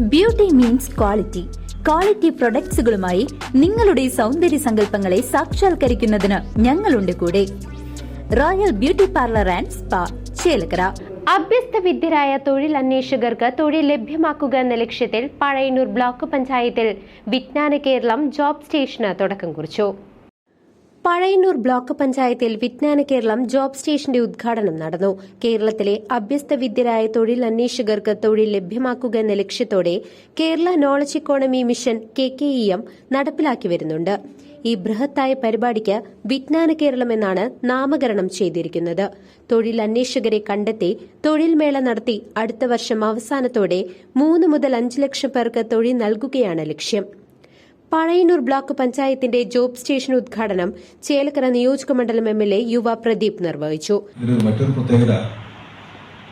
Beauty means quality quality പ്രൊഡക്ട്സുകളുമായി നിങ്ങളുടെ സൗന്ദര്യ സങ്കല്പങ്ങളെ സാക്ഷാത്കരിക്കുന്നതിന് ഞങ്ങളുണ്ട് കൂടെ. Royal beauty parlour and spa Chelakkara. അഭ്യസ്ത വിദ്യരായ തൊഴിൽ അന്വേഷകർക്ക് തൊഴിൽ ലഭ്യമാക്കുക എന്ന ലക്ഷ്യത്തിൽ പഴയന്നൂർ ബ്ലോക്ക് പഞ്ചായത്തിൽ വിജ്ഞാന കേരളം ജോബ് സ്റ്റേഷന് തുടക്കം കുറിച്ചു. പഴയന്നൂർ ബ്ലോക്ക് പഞ്ചായത്തിൽ വിജ്ഞാന കേരളം ജോബ് സ്റ്റേഷന്റെ ഉദ്ഘാടനം നടന്നു. കേരളത്തിലെ അഭ്യസ്ത വിദ്യരായ തൊഴിൽ അന്വേഷകർക്ക് തൊഴിൽ ലഭ്യമാക്കുക എന്ന ലക്ഷ്യത്തോടെ Kerala knowledge economy mission K K E M നടപ്പിലാക്കി വരുന്നുണ്ട്. ഈ ബൃഹത്തായ പരിപാടിക്ക് വിജ്ഞാന കേരളം എന്നാണ് നാമകരണം ചെയ്തിരിക്കുന്നത്. തൊഴിൽ അന്വേഷകരെ കണ്ടെത്തി തൊഴിൽ മേള നടത്തി അടുത്ത വർഷം അവസാനത്തോടെ മൂന്ന് മുതൽ അഞ്ച് ലക്ഷം പേർക്ക് തൊഴിൽ നൽകുകയാണ് ലക്ഷ്യം. പഴയന്നൂർ ബ്ലോക്ക് പഞ്ചായത്തിന്റെ ജോബ് സ്റ്റേഷൻ ഉദ്ഘാടനം ചേലക്കര നിയോജക മണ്ഡലം എം എൽ എ യുവ പ്രദീപ് നിർവഹിച്ചു. മറ്റൊരു പ്രത്യേകത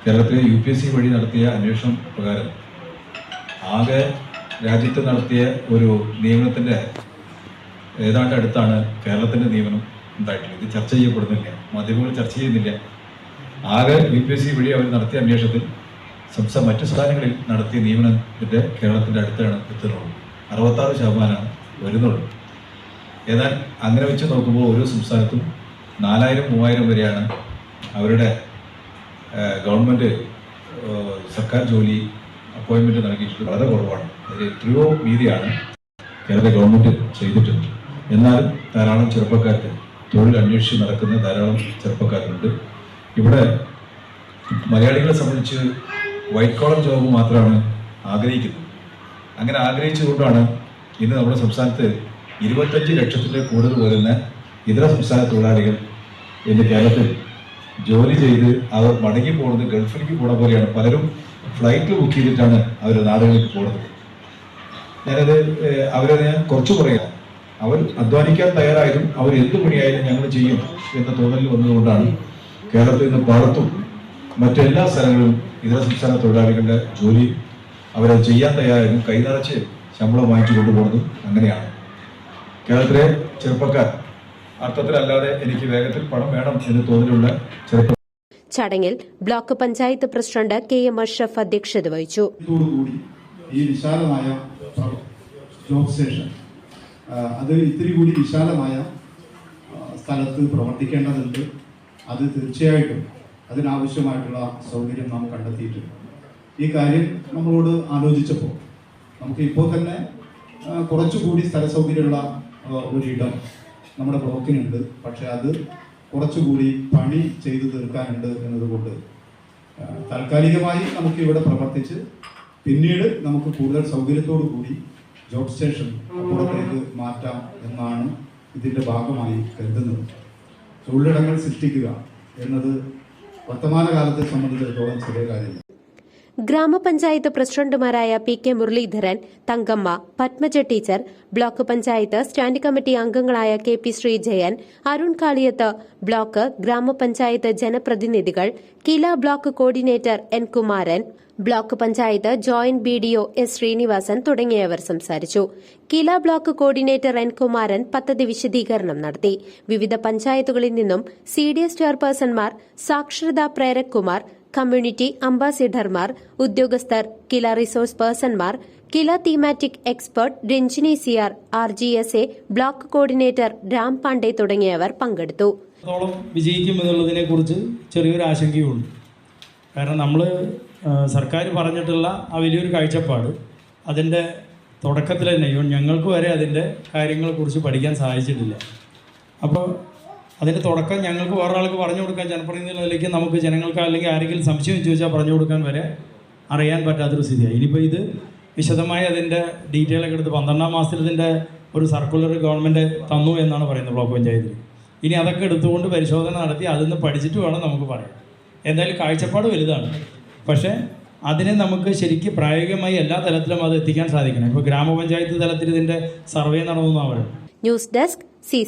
കേരളത്തിലെ യു പി എസ് സി വഴി നടത്തിയ അന്വേഷണം പ്രകാരം ആകെ രാജ്യത്ത് നടത്തിയ ഒരു നിയമനത്തിന്റെ ഏതാണ്ട് അടുത്താണ് കേരളത്തിന്റെ നിയമനം ഉണ്ടായിട്ടുള്ളത്. ഇത് ചർച്ച ചെയ്യപ്പെടുന്നില്ല മാധ്യമങ്ങൾ ചർച്ച ചെയ്യുന്നില്ല. ആകെ യു പി എസ് സി വഴി അവർ നടത്തിയ അന്വേഷണത്തിൽ സംസ്ഥാന മറ്റു സംസ്ഥാനങ്ങളിൽ നടത്തിയ നിയമനത്തിന്റെ കേരളത്തിന്റെ അടുത്താണ് എത്തുന്നുള്ളൂ അറുപത്താറ് ശതമാനമാണ് വരുന്നുള്ളൂ. എന്നാൽ അങ്ങനെ വെച്ച് നോക്കുമ്പോൾ ഓരോ സംസ്ഥാനത്തും നാലായിരം മൂവായിരം വരെയാണ് അവരുടെ ഗവൺമെന്റ് സർക്കാർ ജോലി അപ്പോയിൻമെന്റ് നൽകിയിട്ടുള്ളത്. വളരെ കുറവാണ്. അതിൽ എത്രയോ മീതിയാണ് കേരള ഗവൺമെന്റ് ചെയ്തിട്ടുണ്ട്. എന്നാലും ധാരാളം ചെറുപ്പക്കാർക്ക് തൊഴിൽ അന്വേഷിച്ച് നടക്കുന്ന ധാരാളം ചെറുപ്പക്കാരുണ്ട്. ഇവിടെ മലയാളികളെ സംബന്ധിച്ച് വൈറ്റ് കോളർ ജോബ് മാത്രമാണ് ആഗ്രഹിക്കുന്നത്. അങ്ങനെ ആഗ്രഹിച്ചുകൊണ്ടാണ് ഇന്ന് നമ്മുടെ സംസ്ഥാനത്ത് ഇരുപത്തഞ്ച് ലക്ഷത്തിന്റെ കൂടുതൽ വരുന്ന ഇതര സംസ്ഥാന തൊഴിലാളികൾ ഇന്ന് കേരളത്തിൽ ജോലി ചെയ്ത് അവർ മടങ്ങി പോകുന്നത് ഗൾഫിലേക്ക് പോണ പോലെയാണ്. പലരും ഫ്ലൈറ്റ് ബുക്ക് ചെയ്തിട്ടാണ് അവർ നാടുകളിലേക്ക് പോകുന്നത് ഞാനത് അവരെ ഞാൻ കുറച്ച് പറയാം. അവർ അധ്വാനിക്കാൻ തയ്യാറായതും അവർ എന്ത് പണിയായാലും ഞങ്ങൾ ചെയ്യും എന്ന തോന്നലിൽ വന്നതുകൊണ്ടാണ് കേരളത്തിൽ നിന്ന് പാടത്തും മറ്റെല്ലാ സ്ഥലങ്ങളിലും ഇതര സംസ്ഥാന തൊഴിലാളികളുടെ ജോലി അവരത് ചെയ്യാൻ തയ്യാറായതും കൈനിറച്ച് ശമ്പളം വാങ്ങിച്ചു കൊണ്ടുപോകുന്നത് അങ്ങനെയാണ്. കേരളത്തിലെ ചെറുപ്പക്കാർ അർത്ഥത്തിലല്ലാതെ എനിക്ക് വേഗത്തിൽ പണം വേണം എന്ന് തോന്നലുള്ള ചെറുപ്പ ചടങ്ങിൽ block panchayat president K M Ashraf അധ്യക്ഷത വഹിച്ചു. കൂടി ഈ വിശാലമായ ജോബ് സ്റ്റേഷൻ അത് ഇത്തിരി കൂടി വിശാലമായ സ്ഥലത്ത് പ്രവർത്തിക്കേണ്ടതുണ്ട്. അത് തീർച്ചയായിട്ടും അതിനാവശ്യമായിട്ടുള്ള സൗകര്യം നാം കണ്ടെത്തിയിട്ടുണ്ട്. ഈ കാര്യം നമ്മളോട് ആലോചിച്ചപ്പോൾ നമുക്ക് ഇപ്പോൾ തന്നെ കുറച്ചുകൂടി സ്ഥല സൗകര്യമുള്ള ഒരിടം നമ്മുടെ ബ്ലോക്കിനുണ്ട്. പക്ഷെ അത് കുറച്ചുകൂടി പണി ചെയ്തു തീർക്കാനുണ്ട് എന്നതുകൊണ്ട് താൽക്കാലികമായി നമുക്ക് ഇവിടെ പ്രവർത്തിച്ച് പിന്നീട് നമുക്ക് കൂടുതൽ സൗകര്യത്തോടു കൂടി ജോബ് സ്റ്റേഷൻ അപ്പുറത്തേക്ക് മാറ്റാം എന്നാണ് ഇതിന്റെ ഭാഗമായി കരുതുന്നത്. തൊഴിലിടങ്ങൾ സൃഷ്ടിക്കുക എന്നത് വർത്തമാനകാലത്തെ സംബന്ധിച്ചിടത്തോളം ചെറിയ കാര്യമില്ല. ഗ്രാമപഞ്ചായത്ത് പ്രസിഡന്റുമാരായ P K Muraleedharan Thankamma Padmaja teacher block panchayat stand committee അംഗങ്ങളായ K P Sreejayan Arun Kaliyath block ഗ്രാമപഞ്ചായത്ത് ജനപ്രതിനിധികൾ Kila block coordinator N Kumaran block panchayat joint B D O S Sreenivasan തുടങ്ങിയവർ സംസാരിച്ചു. Kila block coordinator N Kumaran പദ്ധതി വിശദീകരണം നടത്തി. വിവിധ പഞ്ചായത്തുകളിൽ നിന്നും സി ഡി എസ് ചെയർപേഴ്സൺമാർ സാക്ഷരതാ പ്രേരക് കുമാർ കമ്മ്യൂണിറ്റി അംബാസിഡർമാർ ഉദ്യോഗസ്ഥർ കില റിസോഴ്സ് പേഴ്സൺമാർ കില thematic expert Ranjini Siyar R G S A block coordinator Ram Pandey തുടങ്ങിയവർ പങ്കെടുത്തു. വിജയിക്കും എന്നുള്ളതിനെ കുറിച്ച് ചെറിയൊരു ആശങ്കയുണ്ട്. കാരണം നമ്മൾ സർക്കാർ പറഞ്ഞിട്ടുള്ള ആ വലിയൊരു കാഴ്ചപ്പാട് അതിന്റെ തുടക്കത്തിൽ തന്നെ ഞങ്ങൾക്ക് വരെ അതിന്റെ കാര്യങ്ങളെക്കുറിച്ച് പഠിക്കാൻ സാധിച്ചിട്ടില്ല. അപ്പോൾ അതിന്റെ തുടക്കം ഞങ്ങൾക്ക് വേറൊരാൾക്ക് പറഞ്ഞു കൊടുക്കാൻ ജനപ്രതിനിധികളിലേക്ക് നമുക്ക് ജനങ്ങൾക്ക് അല്ലെങ്കിൽ ആരെങ്കിലും സംശയം ചോദിച്ചാൽ പറഞ്ഞു കൊടുക്കാൻ വരെ അറിയാൻ പറ്റാത്തൊരു സ്ഥിതിയാണ് ഇനിയിപ്പോൾ ഇത് വിശദമായി അതിന്റെ ഡീറ്റെയിൽ ഒക്കെ എടുത്ത് പന്ത്രണ്ടാം മാസത്തിൽ ഇതിന്റെ ഒരു സർക്കുലർ ഗവൺമെന്റ് തന്നു എന്നാണ് പറയുന്നത് ബ്ലോക്ക് പഞ്ചായത്തിൽ. ഇനി അതൊക്കെ എടുത്തുകൊണ്ട് പരിശോധന നടത്തി അതിൽ നിന്ന് പഠിച്ചിട്ട് വേണം നമുക്ക് പറയാം എന്തായാലും കാഴ്ചപ്പാട് വലുതാണ്. പക്ഷേ അതിനെ നമുക്ക് ശരിക്കും പ്രായോഗികമായി എല്ലാ തലത്തിലും അത് എത്തിക്കാൻ സാധിക്കണം. ഇപ്പോൾ ഗ്രാമപഞ്ചായത്ത് തലത്തിൽ ഇതിന്റെ സർവേ നടന്നു ന്യൂസ് ഡെസ്ക് സി